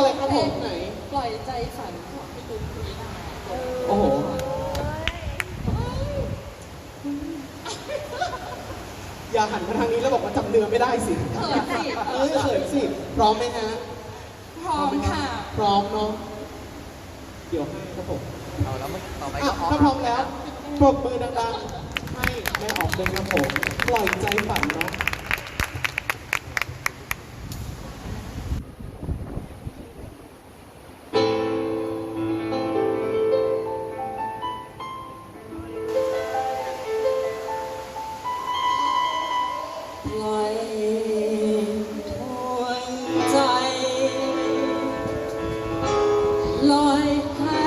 อะไรครับผมไหน ปล่อยใจฝันของพี่ตุ้มคุยนาโอ้โห อย่าหันมาทางนี้แล้วบอกว่าจำเนื้อไม่ได้สิเขินสิเอ้ยเขินสิ พร้อมไหมฮะพร้อมค่ะ พร้อมเนาะ เดี๋ยวให้ครับผมเอาแล้วมันต่อไปอะก็ออถ้าพร้อมแล้วปรบมือดังๆ ให้แม่ออกเลยครับผม ปล่อยใจฝันเนาะ ลอยหา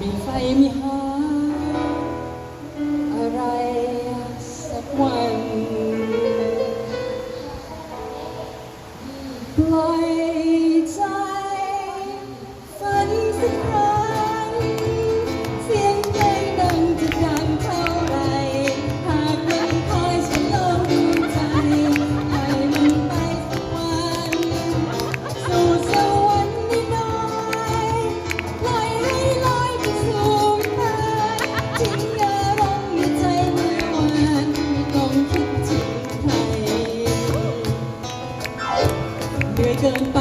มีไฟมีหาอะไรสักวันปล่อยใจฝันสักครั้ กินไป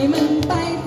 你们拜